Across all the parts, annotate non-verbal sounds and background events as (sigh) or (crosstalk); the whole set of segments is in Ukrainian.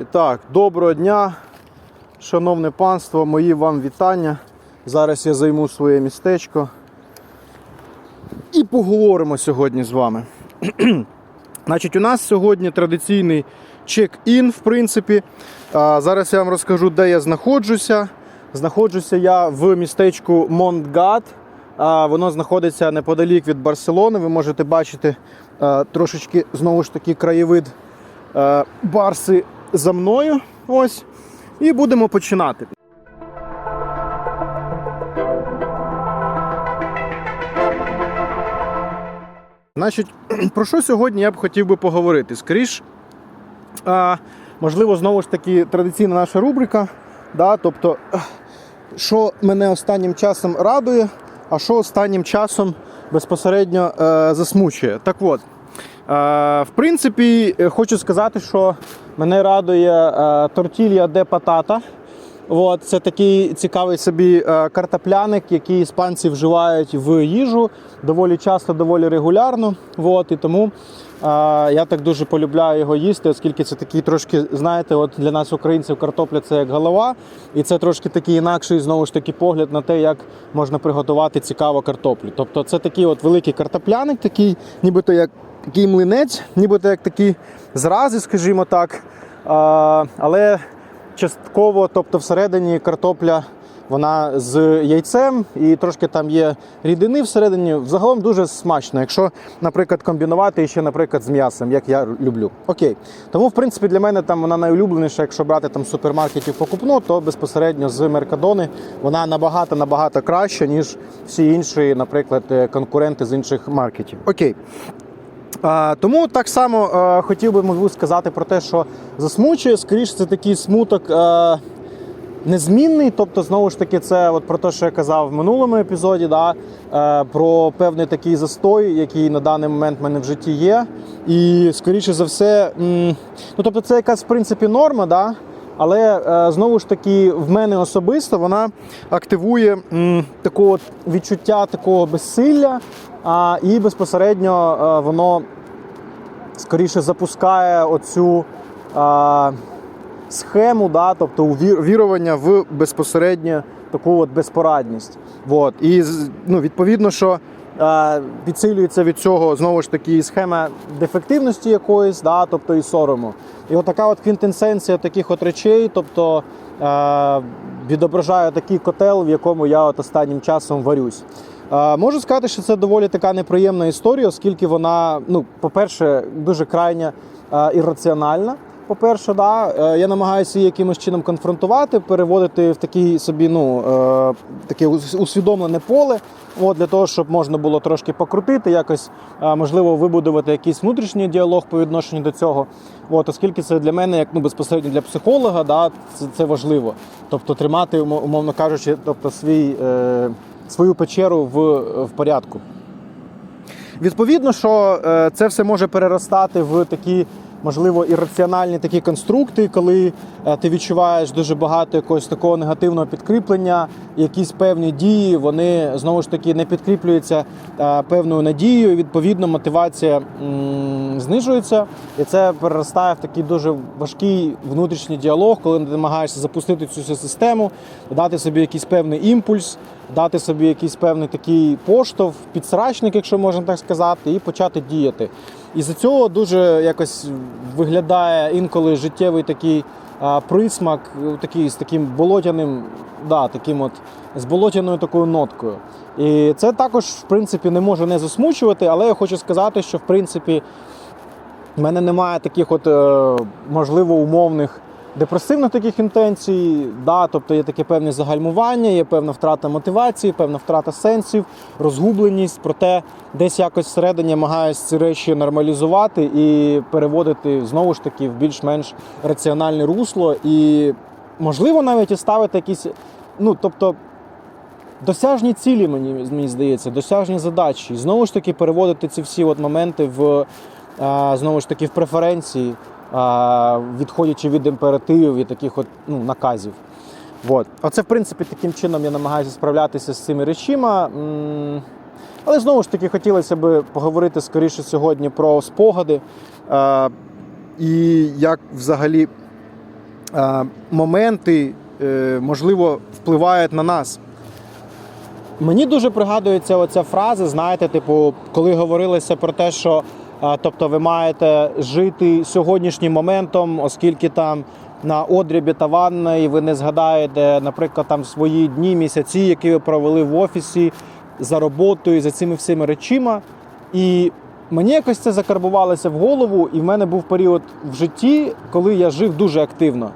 І так, доброго дня, шановне панство, мої вам вітання. Зараз я займу своє містечко і поговоримо сьогодні з вами. (clears throat) Значить, у нас сьогодні традиційний чек-ін, в принципі. А, зараз я вам розкажу, де я знаходжуся. Знаходжуся я в містечку Монтгат. А, Воно знаходиться неподалік від Барселони. Ви можете бачити трошечки знову ж таки краєвид Барси за мною. Ось. І будемо починати. Значить, (clears throat) про що сьогодні я б хотів би поговорити? Скоріш, а, можливо, знову ж таки традиційна наша рубрика. Да, тобто, (clears throat) що мене останнім часом радує, а що останнім часом безпосередньо е, засмучує. Так от, в принципі, е, хочу сказати, що мене радує е, тортілья де патата. От, це такий цікавий собі е, картопляник, який іспанці вживають в їжу доволі часто, доволі регулярно. От, і тому е, я так дуже полюбляю його їсти, оскільки це такий трошки, знаєте, от для нас, українців, картопля це як голова, і це трошки такий інакший знову ж таки погляд на те, як можна приготувати цікаво картоплю. Тобто це такий от великий картопляник, такий, нібито як такий млинець, нібито як такі зрази, скажімо так. Але частково, тобто всередині картопля вона з яйцем і трошки там є рідини всередині. Взагалом дуже смачно, якщо, наприклад, комбінувати ще, наприклад, з м'ясом, як я люблю. Окей. Тому, в принципі, для мене там вона найулюбленіша, якщо брати там супермаркетів покупну, то безпосередньо з Меркадони вона набагато набагато краща, ніж всі інші, наприклад, е, конкуренти з інших маркетів. Окей. Тому так само е, хотів би можливо сказати про те, що засмучує, скоріше це такий смуток е, незмінний. Тобто, знову ж таки, це от про те, що я казав в минулому епізоді, да, е, про певний такий застой, який на даний момент в мене в житті є. І скоріше за все, ну тобто, це якась в принципі норма, да, але е, знову ж таки, в мене особисто вона активує такого відчуття такого безсилля, а, і безпосередньо е, воно скоріше запускає оцю схему, да, тобто вірування в безпосередньо таку от безпорадність. Вот. І ну, відповідно, що підсилюється від цього знову ж таки схема дефективності якоїсь, да, тобто і сорому. І от така от квінтенсенція таких от речей, тобто е, відображає такий котел, в якому я от останнім часом варюсь. Е, Можу сказати, що це доволі така неприємна історія, оскільки вона, ну, по-перше, дуже крайня е, ірраціональна. По-перше, да, е, я намагаюся її якимось чином конфронтувати, переводити в такий собі, ну, е, таке усвідомлене поле, от, для того, щоб можна було трошки покрутити, якось е, можливо вибудувати якийсь внутрішній діалог по відношенню до цього. От, оскільки це для мене, як ну, безпосередньо для психолога, да, це, це важливо. Тобто тримати, умовно кажучи, тобто свій. Е, свою печеру в, в порядку. Відповідно, що це все може переростати в такі, можливо, ірраціональні такі конструкти, коли е, ти відчуваєш дуже багато якогось такого негативного підкріплення, якісь певні дії, вони знову ж таки не підкріплюються е, певною надією. Відповідно, мотивація знижується, і це переростає в такий дуже важкий внутрішній діалог, коли ти намагаєшся запустити цю систему, дати собі якийсь певний імпульс, дати собі якийсь певний такий поштовх, підсрачник, якщо можна так сказати, і почати діяти. І за цього дуже якось виглядає інколи життєвий такий присмак, е, такий з таким болотяним, да, таким от з болотяною такою ноткою. І це також, в принципі, не може не засмучувати, але я хочу сказати, що в принципі в мене немає таких, от, е, можливо, умовних депресивних таких інтенцій. Да, тобто є таке певне загальмування, є певна втрата мотивації, певна втрата сенсів, розгубленість. Проте десь якось всередині намагаюся ці речі нормалізувати і переводити знову ж таки в більш-менш раціональне русло. І можливо навіть і ставити якісь, ну тобто. Досяжні цілі, мені, мені здається, досяжні задачі. І знову ж таки переводити ці всі от моменти в знову ж таки в преференції, відходячи від імперативів і таких от, ну, наказів. От. Оце, в принципі, таким чином я намагаюся справлятися з цими речима. Але знову ж таки хотілося б поговорити скоріше сьогодні про спогади. І як взагалі моменти, е, можливо, впливають на нас. Мені дуже пригадується оця фраза, знаєте, типу, коли говорилося про те, що тобто ви маєте жити сьогоднішнім моментом, оскільки там на одрібі та ванної ви не згадаєте, наприклад, там свої дні, місяці, які ви провели в офісі за роботою, за цими всіми речима. І мені якось це закарбувалося в голову, і в мене був період в житті, коли я жив дуже активно.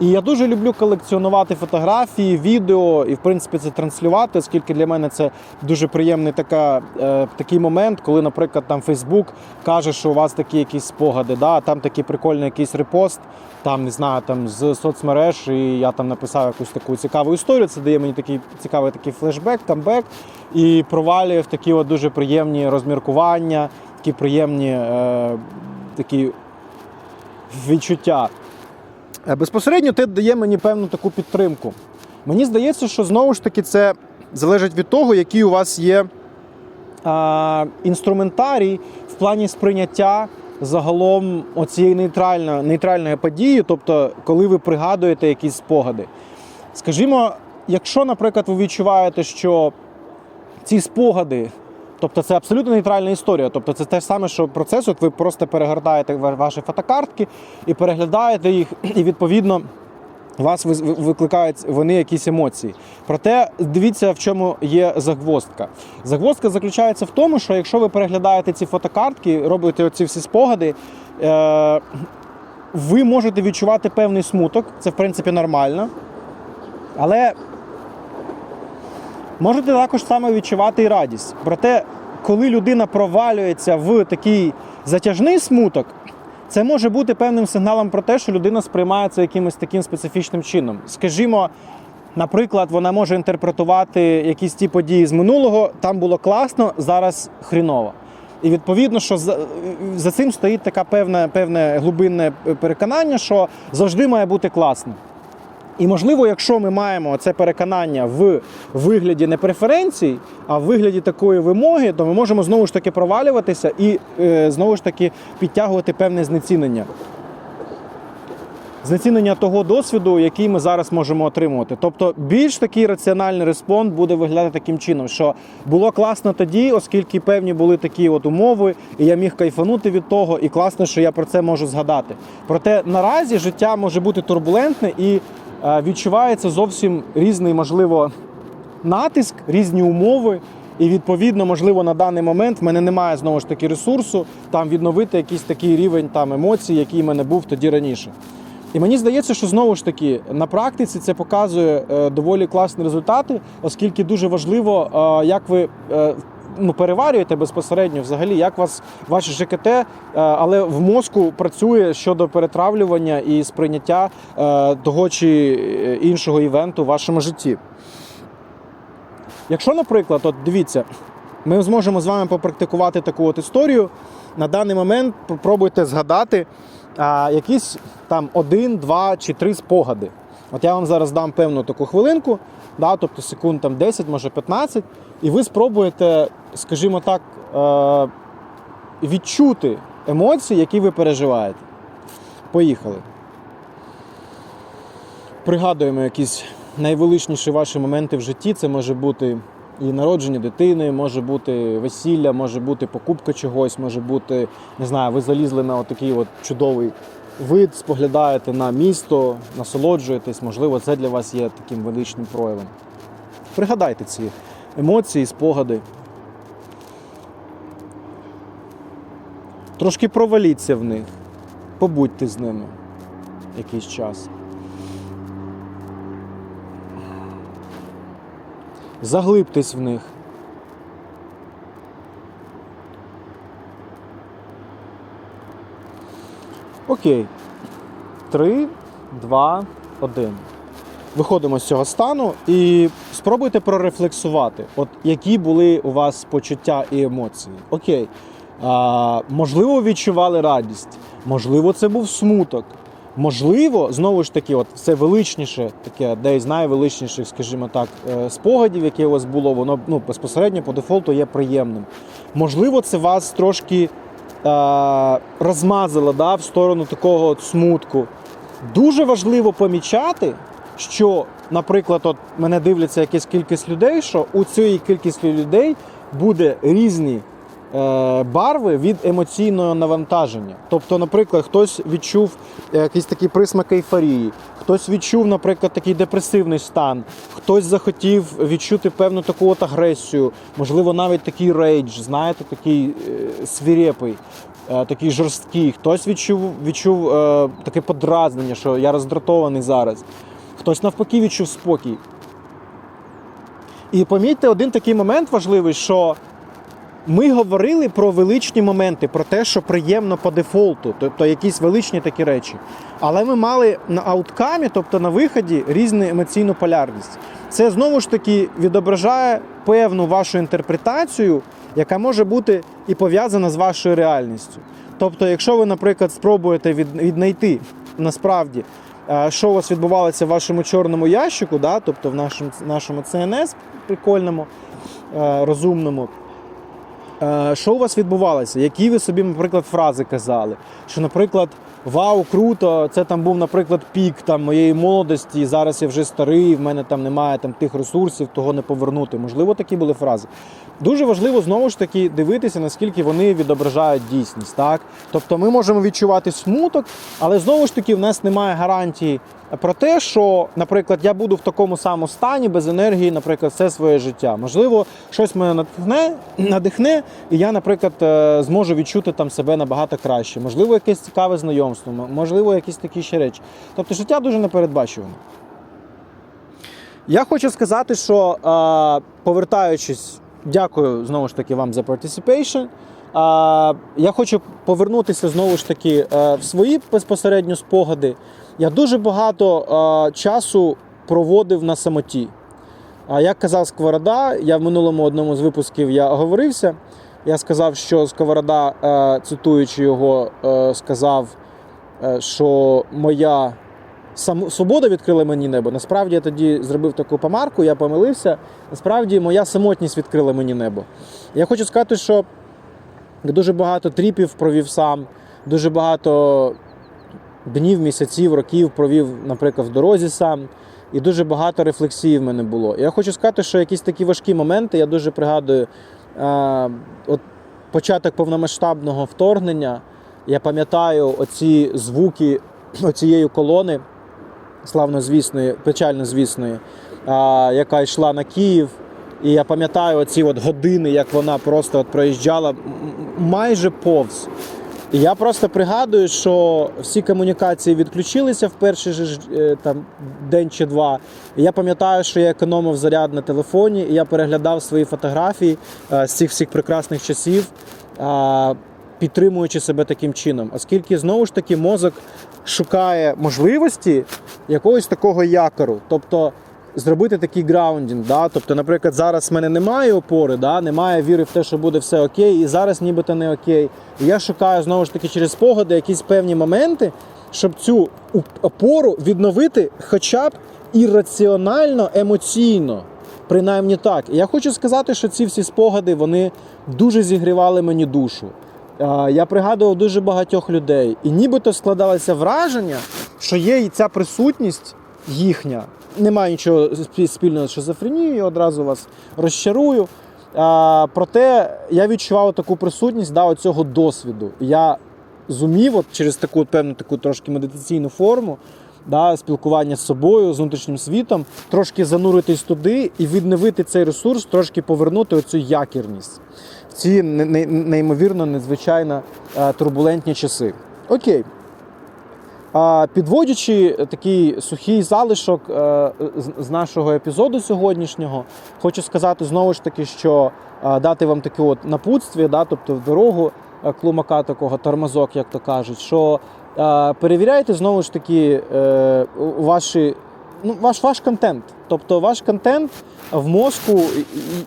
І я дуже люблю колекціонувати фотографії, відео і, в принципі, це транслювати, оскільки для мене це дуже приємний така, е, такий момент, коли, наприклад, там Фейсбук каже, що у вас такі якісь спогади, да, там такий прикольний якийсь репост, там не знаю, там з соцмереж, і я там написав якусь таку цікаву історію. Це дає мені такий цікавий такий флешбек, камбек, і провалює в такі от дуже приємні розміркування, такі приємні е, такі відчуття. Е, Безпосередньо це дає мені певну таку підтримку. Мені здається, що знову ж таки це залежить від того, який у вас є а, інструментарій в плані сприйняття загалом оцієї нейтральної, нейтральної події, тобто коли ви пригадуєте якісь спогади. Скажімо, якщо, наприклад, ви відчуваєте, що ці спогади, тобто це абсолютно нейтральна історія, тобто це те ж саме, що процес, от ви просто перегортаєте ваші фотокартки і переглядаєте їх, і відповідно. Вас викликають вони якісь емоції. Проте дивіться, в чому є загвоздка. Загвоздка заключається в тому, що якщо ви переглядаєте ці фотокартки, робите оці всі спогади, е- ви можете відчувати певний смуток, це в принципі нормально. Але Можете також саме відчувати і радість. Проте, коли людина провалюється в такий затяжний смуток, це може бути певним сигналом про те, що людина сприймає це якимось таким специфічним чином. Скажімо, наприклад, вона може інтерпретувати якісь ті події з минулого, там було класно, зараз хріново. І відповідно, що за, за цим стоїть таке певне, певне глибинне переконання, що завжди має бути класно. І можливо, якщо ми маємо це переконання в вигляді не преференцій, а в вигляді такої вимоги, то ми можемо знову ж таки провалюватися і е, знову ж таки підтягувати певне знецінення. Знецінення того досвіду, який ми зараз можемо отримувати. Тобто більш такий раціональний респонд буде виглядати таким чином, що було класно тоді, оскільки певні були такі от умови, і я міг кайфанути від того, і класно, що я про це можу згадати. Проте наразі життя може бути турбулентне і відчувається зовсім різний, можливо, натиск, різні умови. І відповідно, можливо, на даний момент в мене немає знову ж таки ресурсу там відновити якийсь такий рівень там емоцій, який в мене був тоді раніше. І мені здається, що знову ж таки на практиці це показує е, доволі класні результати, оскільки дуже важливо, е, як ви е, ну, переварюєте безпосередньо взагалі, як вас ваше ЖКТ, е, але в мозку працює щодо перетравлювання і сприйняття е, того чи е, іншого івенту в вашому житті. Якщо, наприклад, от дивіться, ми зможемо з вами попрактикувати таку от історію. На даний момент пробуйте згадати а, якісь там один, два чи три спогади. От я вам зараз дам певну таку хвилинку, да, тобто секунд там 10, може 15, і ви спробуєте, скажімо так, е, відчути емоції, які ви переживаєте. Поїхали. Пригадуємо якісь найвеличніші ваші моменти в житті. Це може бути і народження дитини, може бути весілля, може бути покупка чогось, може бути, не знаю, ви залізли на отакий от чудовий вид, споглядаєте на місто, насолоджуєтесь, можливо, це для вас є таким величним проявом. Пригадайте ці емоції, спогади. Трошки проваліться в них, побудьте з ними якийсь час. Заглибтесь в них. Окей. Три, два, один. Виходимо з цього стану і спробуйте прорефлексувати, от які були у вас почуття і емоції. Окей. А, можливо, відчували радість, можливо, це був смуток. Можливо, знову ж таки, от це величніше, таке одне з найвеличніших, скажімо так, е, спогадів, яке у вас було, воно ну, безпосередньо по дефолту є приємним. Можливо, це вас трошки е, розмазало да, в сторону такого от смутку. дуже важливо помічати, що, наприклад, от мене дивляться якась кількість людей, що у цієї кількості людей буде різні е, барви від емоційного навантаження. Тобто, наприклад, хтось відчув е, якийсь такий присмак ейфорії, хтось відчув, наприклад, такий депресивний стан, хтось захотів відчути певну таку от агресію, можливо, навіть такий рейдж, знаєте, такий е, свірепий. Такий жорсткий, хтось відчув, відчув е, таке подразнення, що я роздратований зараз. Хтось навпаки відчув спокій. І помітьте один такий момент важливий, що ми говорили про величні моменти, про те, що приємно по дефолту, тобто якісь величні такі речі. Але ми мали на ауткамі, тобто на виході, різну емоційну полярність. Це знову ж таки відображає певну вашу інтерпретацію, яка може бути і пов'язана з вашою реальністю. Тобто, якщо ви, наприклад, спробуєте віднайти насправді, що у вас відбувалося в вашому чорному ящику, да, тобто в нашому, нашому CNS прикольному, е, розумному. Е, Що у вас відбувалося? Які ви собі, наприклад, фрази казали? Що, наприклад, вау, круто, це там був, наприклад, пік там, моєї молодості, зараз я вже старий, в мене там немає там, тих ресурсів, того не повернути. Можливо, такі були фрази. Дуже важливо знову ж таки дивитися, наскільки вони відображають дійсність. Так? Тобто ми можемо відчувати смуток, але знову ж таки в нас немає гарантії про те, що, наприклад, я буду в такому самому стані без енергії, наприклад, все своє життя. Можливо, щось мене надихне, надихне, і я, наприклад, е, зможу відчути там себе набагато краще. Можливо, якесь цікаве знайомство, можливо, якісь такі ще речі. Тобто життя дуже непередбачуване. Я хочу сказати, що е, повертаючись, дякую знову ж таки вам за participation. Я хочу повернутися знову ж таки е, в свої безпосередньо спогади. Я дуже багато е, часу проводив на самоті. Як казав Сковорода, я в минулому одному з випусків я оговорився. Я сказав, що Сковорода, е, цитуючи його, сказав, що моя. Свобода відкрила мені небо. Насправді я тоді зробив таку помарку, я помилився. Насправді моя самотність відкрила мені небо. Я хочу сказати, що дуже багато тріпів провів сам, дуже багато днів, місяців, років провів, наприклад, в дорозі сам. І дуже багато рефлексій в мене було. Я хочу сказати, що якісь такі важкі моменти, я дуже пригадую е, от початок повномасштабного вторгнення. Я пам'ятаю оці звуки оцієї колони славнозвісної, печальнозвісної, а, яка йшла на Київ. І я пам'ятаю оці от години, як вона просто от проїжджала майже повз. І я просто пригадую, що всі комунікації відключилися в перший же ж, е, там, день чи два. І я пам'ятаю, що я економив заряд на телефоні, і я переглядав свої фотографії е, з цих всіх прекрасних часів, підтримуючи себе таким чином. Оскільки знову ж таки мозок шукає можливості якогось такого якору. Тобто зробити такий граундінг. Да? Тобто, наприклад, зараз в мене немає опори, да? немає віри в те, що буде все окей, і зараз нібито не окей. І я шукаю знову ж таки через спогади якісь певні моменти, щоб цю опору відновити хоча б ірраціонально, емоційно. Принаймні так. Я хочу сказати, що ці всі спогади вони дуже зігрівали мені душу. Я пригадував дуже багатьох людей, і нібито складалося враження, що є і ця присутність їхня. Немає нічого спільного з шизофренією, одразу вас розчарую. А, проте я відчував таку присутність да, оцього досвіду. Я зумів от через таку певну таку трошки медитаційну форму да, спілкування з собою, з внутрішнім світом, трошки зануритись туди і відновити цей ресурс, трошки повернути оцю якірність в ці не- не- неймовірно незвичайно е, турбулентні часи. Окей. Підводячи такий сухий залишок е, з- нашого епізоду сьогоднішнього, хочу сказати знову ж таки, що е, дати вам таке от напутстві, да, тобто в дорогу клумака такого тормозок, як то кажуть, що перевіряйте знову ж таки е, ваші, ну, ваш, ваш контент. Тобто ваш контент в мозку,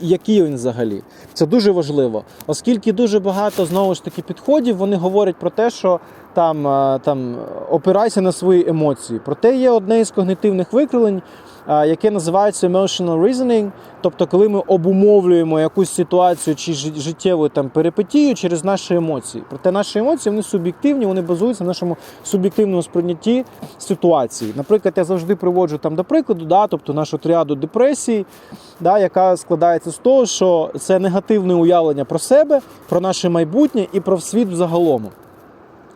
який він взагалі. Це дуже важливо, оскільки дуже багато знову ж таки підходів вони говорять про те, що там, е, там опирайся на свої емоції. Проте є одне із когнитивних викривлень, е, яке називається emotional reasoning. Тобто, коли ми обумовлюємо якусь ситуацію чи життєву там перипетію через наші емоції. Проте наші емоції вони суб'єктивні, вони базуються на нашому суб'єктивному сприйнятті ситуації. Наприклад, я завжди приводжу там до прикладу, да, тобто нашу тріаду депресії, да, яка складається з того, що це негативне уявлення про себе, про наше майбутнє і про світ взагалом.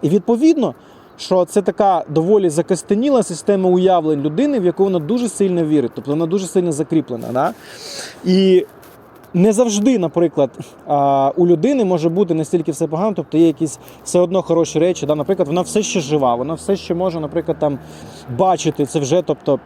І відповідно, що це така доволі закостеніла система уявлень людини, в яку вона дуже сильно вірить, тобто вона дуже сильно закріплена. Да? І не завжди, наприклад, у людини може бути настільки все погано, тобто є якісь все одно хороші речі. Да? Наприклад, вона все ще жива, вона все ще може, наприклад, там бачити це вже. тобто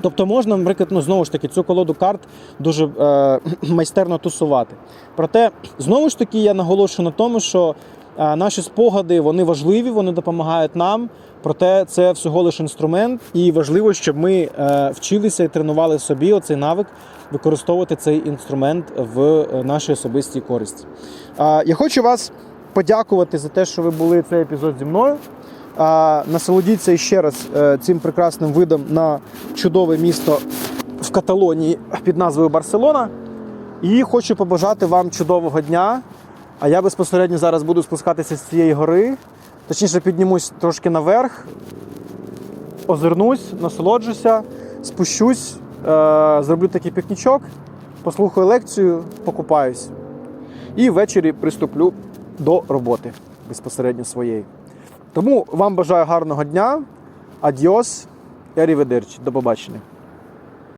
Тобто можна, наприклад, ну знову ж таки цю колоду карт дуже е, (clears throat) майстерно тусувати. Проте, знову ж таки, я наголошую на тому, що наші спогади вони важливі, вони допомагають нам. Проте це всього лише інструмент, і важливо, щоб ми е, вчилися і тренували собі оцей навик використовувати цей інструмент в е, нашій особистій користі. Я хочу вас подякувати за те, що ви були цей епізод зі мною. Насолодіться ще раз е, цим прекрасним видом на чудове місто в Каталонії під назвою Барселона. І хочу побажати вам чудового дня. А я безпосередньо зараз буду спускатися з цієї гори. Точніше, піднімусь трошки наверх, озирнусь, насолоджуся, спущусь, е, зроблю такий пікнічок, послухаю лекцію, покупаюсь. І ввечері приступлю до роботи безпосередньо своєї. Тому вам бажаю гарного дня. Адіос і аріведерчі. До побачення.